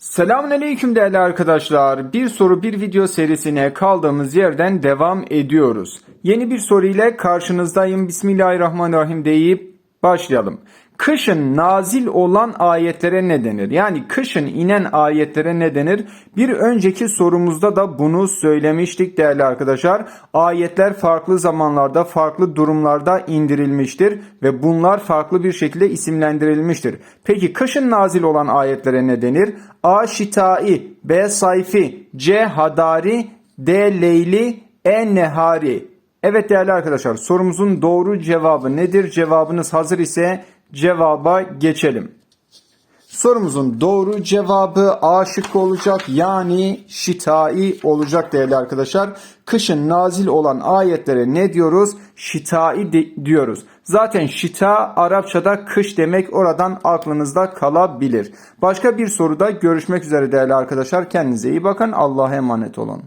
Selamünaleyküm değerli arkadaşlar. Bir soru bir video serisine kaldığımız yerden devam ediyoruz. Yeni bir soru ile karşınızdayım. Bismillahirrahmanirrahim deyip başlayalım. Kışın nazil olan ayetlere ne denir? Yani kışın inen ayetlere ne denir? Bir önceki sorumuzda da bunu söylemiştik değerli arkadaşlar. Ayetler farklı zamanlarda, farklı durumlarda indirilmiştir ve bunlar farklı bir şekilde isimlendirilmiştir. Peki kışın nazil olan ayetlere ne denir? A. Şitai, B. Sayfi, C. Hadari, D. Leyli, E. Nehari. Evet değerli arkadaşlar sorumuzun doğru cevabı nedir? Cevabınız hazır ise cevaba geçelim. Sorumuzun doğru cevabı A şıkkı olacak yani şitai olacak değerli arkadaşlar. Kışın nazil olan ayetlere ne diyoruz? Şitai diyoruz. Zaten şita Arapçada kış demek oradan aklınızda kalabilir. Başka bir soruda görüşmek üzere değerli arkadaşlar. Kendinize iyi bakın. Allah'a emanet olun.